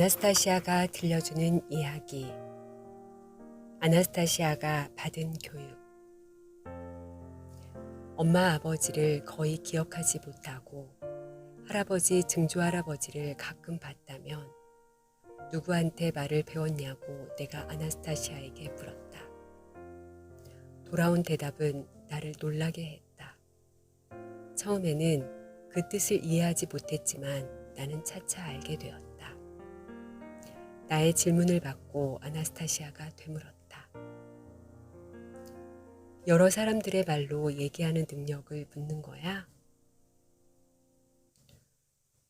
아나스타시아가 들려주는 이야기. 아나스타시아가 받은 교육. 엄마 아버지를 거의 기억하지 못하고 할아버지 증조할아버지를 가끔 봤다면 누구한테 말을 배웠냐고 내가 아나스타시아에게 물었다. 돌아온 대답은 나를 놀라게 했다. 처음에는 그 뜻을 이해하지 못했지만 나는 차차 알게 되었다. 나의 질문을 받고 아나스타시아가 되물었다. 여러 사람들의 말로 얘기하는 능력을 묻는 거야?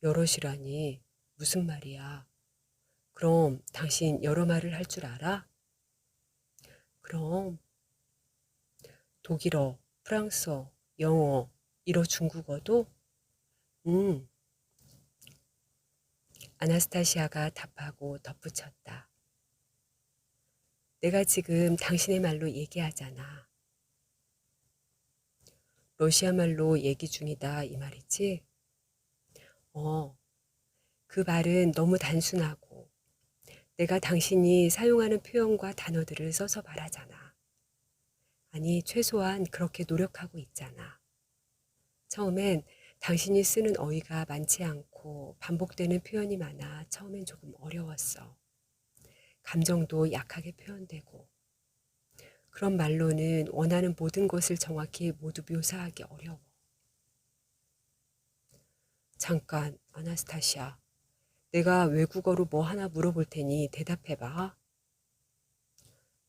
여럿이라니 무슨 말이야? 그럼 당신 여러 말을 할 줄 알아? 그럼 독일어, 프랑스어, 영어, 일어 중국어도? 응, 아나스타시아가 답하고 덧붙였다. 내가 지금 당신의 말로 얘기하잖아. 러시아 말로 얘기 중이다 이 말이지? 어, 그 말은 너무 단순하고 내가 당신이 사용하는 표현과 단어들을 써서 말하잖아. 아니, 최소한 그렇게 노력하고 있잖아. 처음엔 당신이 쓰는 어휘가 많지 않고 반복되는 표현이 많아 처음엔 조금 어려웠어. 감정도 약하게 표현되고. 그런 말로는 원하는 모든 것을 정확히 모두 묘사하기 어려워. 잠깐, 아나스타시아. 내가 외국어로 뭐 하나 물어볼 테니 대답해봐.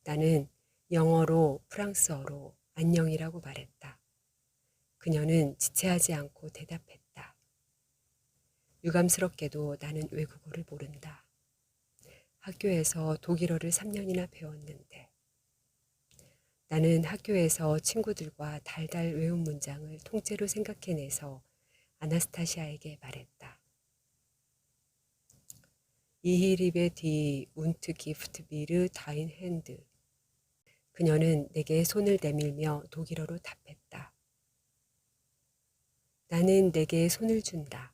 나는 영어로 프랑스어로 안녕이라고 말했다. 그녀는 지체하지 않고 대답했다. 유감스럽게도 나는 외국어를 모른다. 학교에서 독일어를 3년이나 배웠는데 나는 학교에서 친구들과 달달 외운 문장을 통째로 생각해내서 아나스타시아에게 말했다. 이히리베 디 운트 기프트 미르 다인 핸드. 그녀는 내게 손을 내밀며 독일어로 답했다. 나는 내게 손을 준다.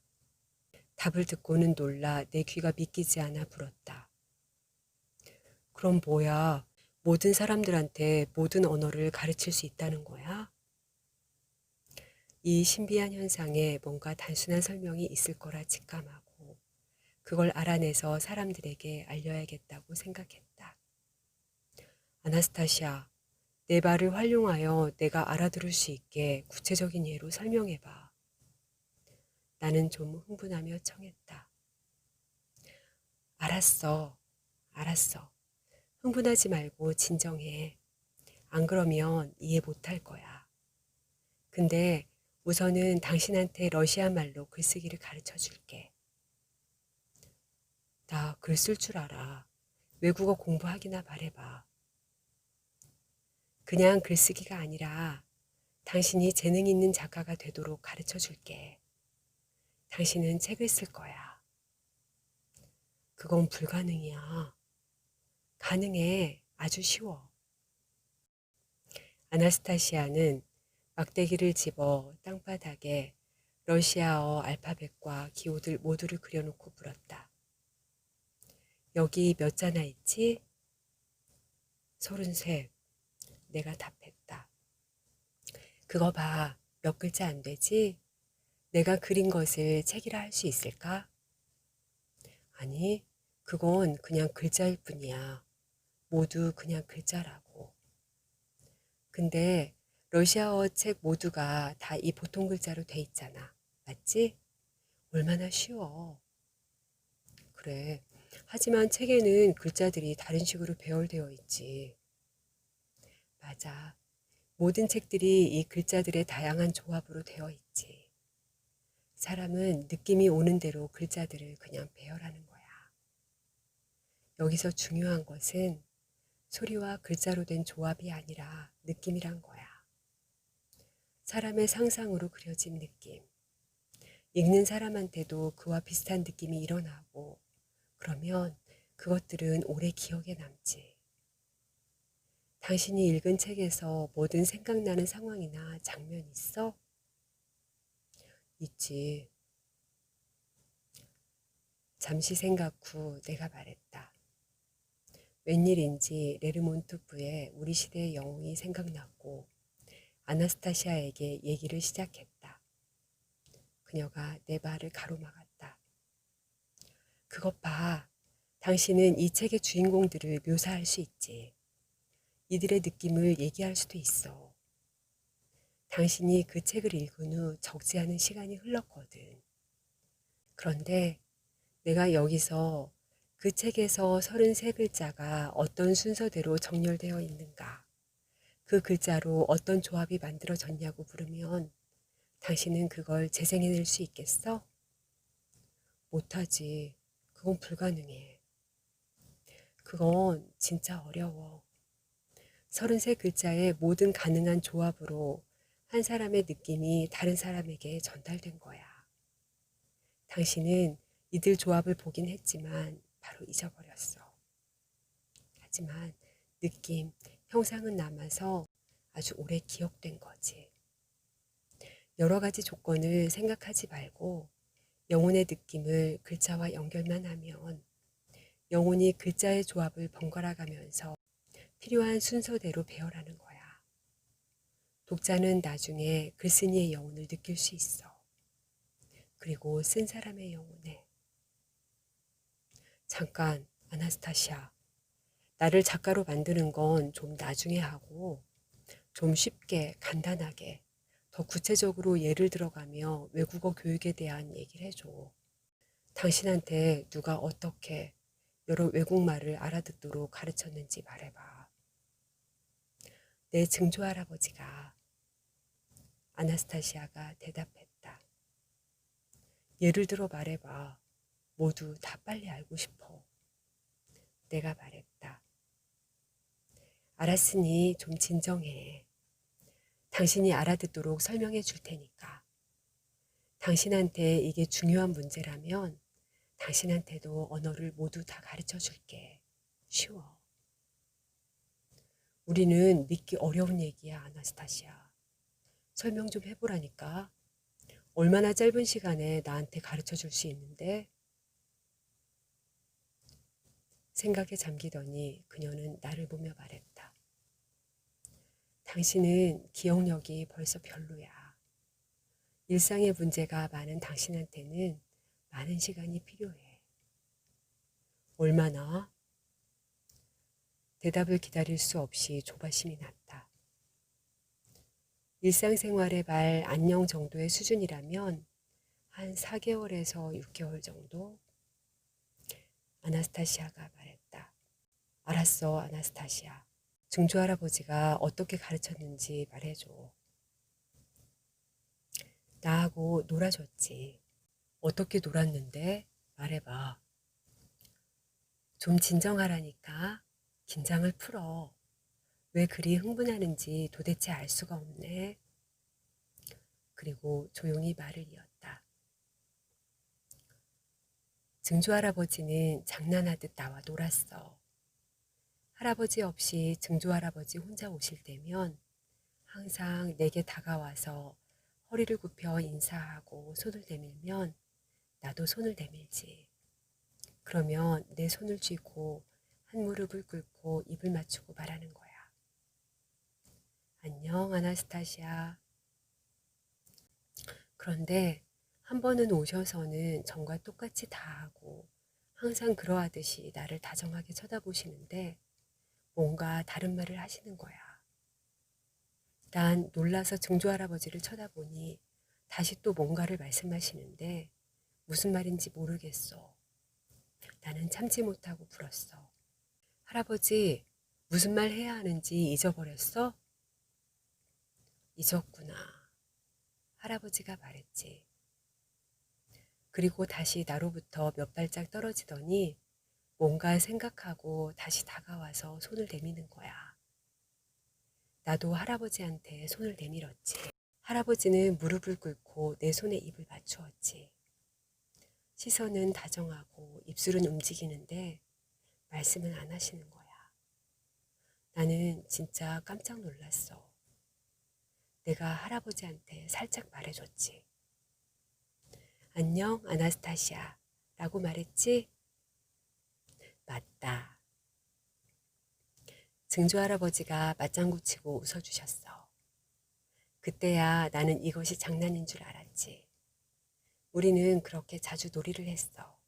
답을 듣고는 놀라 내 귀가 믿기지 않아 불었다. 그럼 뭐야? 모든 사람들한테 모든 언어를 가르칠 수 있다는 거야? 이 신비한 현상에 뭔가 단순한 설명이 있을 거라 직감하고 그걸 알아내서 사람들에게 알려야겠다고 생각했다. 아나스타시아, 내 말을 활용하여 내가 알아들을 수 있게 구체적인 예로 설명해봐. 나는 좀 흥분하며 청했다. 알았어. 알았어. 흥분하지 말고 진정해. 안 그러면 이해 못할 거야. 근데 우선은 당신한테 러시아 말로 글쓰기를 가르쳐 줄게. 나 글 쓸 줄 알아. 외국어 공부하기나 말해봐. 그냥 글쓰기가 아니라 당신이 재능 있는 작가가 되도록 가르쳐 줄게. 당신은 책을 쓸 거야. 그건 불가능이야. 가능해. 아주 쉬워. 아나스타시아는 막대기를 집어 땅바닥에 러시아어 알파벳과 기호들 모두를 그려놓고 물었다. 여기 몇 자나 있지? 서른셋. 내가 답했다. 그거 봐. 몇 글자 안 되지? 내가 그린 것을 책이라 할 수 있을까? 아니, 그건 그냥 글자일 뿐이야. 모두 그냥 글자라고. 근데 러시아어 책 모두가 다 이 보통 글자로 돼 있잖아. 맞지? 얼마나 쉬워. 그래. 하지만 책에는 글자들이 다른 식으로 배열되어 있지. 맞아. 모든 책들이 이 글자들의 다양한 조합으로 되어 있지. 사람은 느낌이 오는 대로 글자들을 그냥 배열하는 거야. 여기서 중요한 것은 소리와 글자로 된 조합이 아니라 느낌이란 거야. 사람의 상상으로 그려진 느낌. 읽는 사람한테도 그와 비슷한 느낌이 일어나고, 그러면 그것들은 오래 기억에 남지. 당신이 읽은 책에서 뭐든 생각나는 상황이나 장면 있어? 있지. 잠시 생각 후 내가 말했다. 웬일인지 레르몬토프의 우리 시대의 영웅이 생각났고 아나스타시아에게 얘기를 시작했다. 그녀가 내 말을 가로막았다. 그것 봐. 당신은 이 책의 주인공들을 묘사할 수 있지. 이들의 느낌을 얘기할 수도 있어. 당신이 그 책을 읽은 후 적지 않은 시간이 흘렀거든. 그런데 내가 여기서 그 책에서 33글자가 어떤 순서대로 정렬되어 있는가, 그 글자로 어떤 조합이 만들어졌냐고 물으면 당신은 그걸 재생해낼 수 있겠어? 못하지. 그건 불가능해. 그건 진짜 어려워. 33글자의 모든 가능한 조합으로 한 사람의 느낌이 다른 사람에게 전달된 거야. 당신은 이들 조합을 보긴 했지만 바로 잊어버렸어. 하지만 느낌, 형상은 남아서 아주 오래 기억된 거지. 여러 가지 조건을 생각하지 말고 영혼의 느낌을 글자와 연결만 하면 영혼이 글자의 조합을 번갈아 가면서 필요한 순서대로 배열하는 거야. 독자는 나중에 글쓴이의 영혼을 느낄 수 있어. 그리고 쓴 사람의 영혼에. 잠깐, 아나스타시아. 나를 작가로 만드는 건 좀 나중에 하고, 좀 쉽게, 간단하게, 더 구체적으로 예를 들어가며 외국어 교육에 대한 얘기를 해줘. 당신한테 누가 어떻게 여러 외국말을 알아듣도록 가르쳤는지 말해봐. 내 증조 할아버지가 아나스타시아가 대답했다. 예를 들어 말해봐. 모두 다 빨리 알고 싶어. 내가 말했다. 알았으니 좀 진정해. 당신이 알아듣도록 설명해 줄 테니까. 당신한테 이게 중요한 문제라면 당신한테도 언어를 모두 다 가르쳐 줄게. 쉬워. 우리는 믿기 어려운 얘기야, 아나스타시아. 설명 좀 해보라니까. 얼마나 짧은 시간에 나한테 가르쳐 줄 수 있는데? 생각에 잠기더니 그녀는 나를 보며 말했다. 당신은 기억력이 벌써 별로야. 일상의 문제가 많은 당신한테는 많은 시간이 필요해. 얼마나? 대답을 기다릴 수 없이 조바심이 났다. 일상생활의 말 안녕 정도의 수준이라면 한 4개월에서 6개월 정도? 아나스타시아가 말했다. 알았어, 아나스타시아. 증조 할아버지가 어떻게 가르쳤는지 말해줘. 나하고 놀아줬지. 어떻게 놀았는데? 말해봐. 좀 진정하라니까. 긴장을 풀어. 왜 그리 흥분하는지 도대체 알 수가 없네. 그리고 조용히 말을 이었다. 증조 할아버지는 장난하듯 나와 놀았어. 할아버지 없이 증조 할아버지 혼자 오실 때면 항상 내게 다가와서 허리를 굽혀 인사하고 손을 내밀면 나도 손을 내밀지. 그러면 내 손을 쥐고 한 무릎을 꿇고 입을 맞추고 말하는 거야. 안녕, 아나스타시아. 그런데 한 번은 오셔서는 전과 똑같이 다 하고 항상 그러하듯이 나를 다정하게 쳐다보시는데 뭔가 다른 말을 하시는 거야. 난 놀라서 증조 할아버지를 쳐다보니 다시 또 뭔가를 말씀하시는데 무슨 말인지 모르겠어. 나는 참지 못하고 불었어. 할아버지, 무슨 말 해야 하는지 잊어버렸어? 잊었구나. 할아버지가 말했지. 그리고 다시 나로부터 몇 발짝 떨어지더니 뭔가 생각하고 다시 다가와서 손을 내미는 거야. 나도 할아버지한테 손을 내밀었지. 할아버지는 무릎을 꿇고 내 손에 입을 맞추었지. 시선은 다정하고 입술은 움직이는데 말씀은 안 하시는 거야. 나는 진짜 깜짝 놀랐어. 내가 할아버지한테 살짝 말해줬지. 안녕, 아나스타시아. 라고 말했지? 맞다. 증조 할아버지가 맞장구 치고 웃어주셨어. 그때야 나는 이것이 장난인 줄 알았지. 우리는 그렇게 자주 놀이를 했어.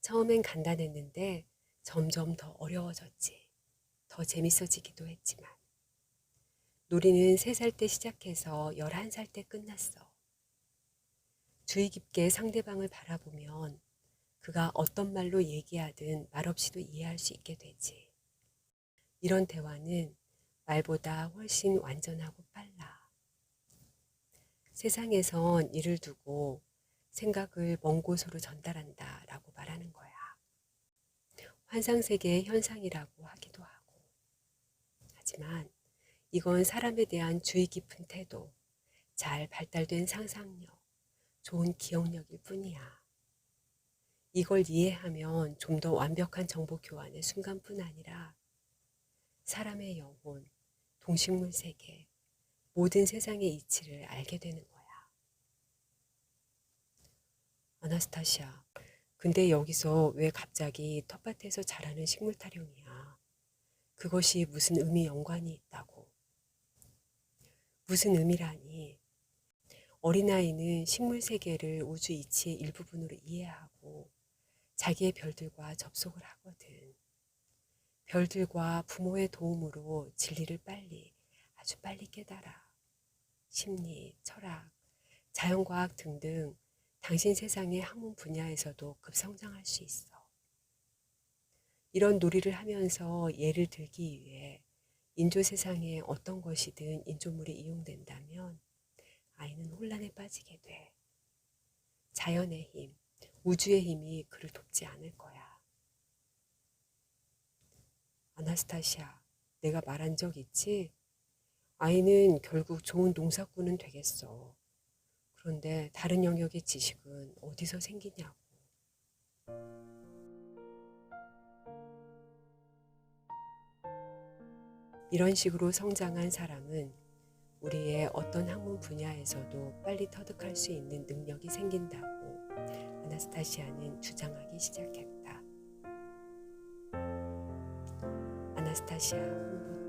처음엔 간단했는데 점점 더 어려워졌지. 더 재밌어지기도 했지만. 놀이는 3살 때 시작해서 11살 때 끝났어. 주의 깊게 상대방을 바라보면 그가 어떤 말로 얘기하든 말없이도 이해할 수 있게 되지. 이런 대화는 말보다 훨씬 완전하고 빨라. 세상에선 일을 두고 생각을 먼 곳으로 전달한다 라고 말하는 거야. 환상세계의 현상이라고 하기도 하고. 하지만 이건 사람에 대한 주의 깊은 태도, 잘 발달된 상상력, 좋은 기억력일 뿐이야. 이걸 이해하면 좀 더 완벽한 정보 교환의 순간뿐 아니라 사람의 영혼, 동식물 세계, 모든 세상의 이치를 알게 되는 거야. 아나스타시아, 근데 여기서 왜 갑자기 텃밭에서 자라는 식물 타령이야? 그것이 무슨 의미 연관이 있다고? 무슨 의미라니? 어린아이는 식물 세계를 우주 이치의 일부분으로 이해하고 자기의 별들과 접속을 하거든. 별들과 부모의 도움으로 진리를 빨리, 아주 빨리 깨달아. 심리, 철학, 자연과학 등등 당신 세상의 학문 분야에서도 급성장할 수 있어. 이런 놀이를 하면서 예를 들기 위해 인조 세상에 어떤 것이든 인조물이 이용된다면 아이는 혼란에 빠지게 돼. 자연의 힘, 우주의 힘이 그를 돕지 않을 거야. 아나스타시아, 내가 말한 적 있지? 아이는 결국 좋은 농사꾼은 되겠어. 그런데 다른 영역의 지식은 어디서 생기냐고. 이런 식으로 성장한 사람은 우리의 어떤 학문 분야에서도 빨리 터득할 수 있는 능력이 생긴다고 아나스타시아는 주장하기 시작했다. 아나스타시아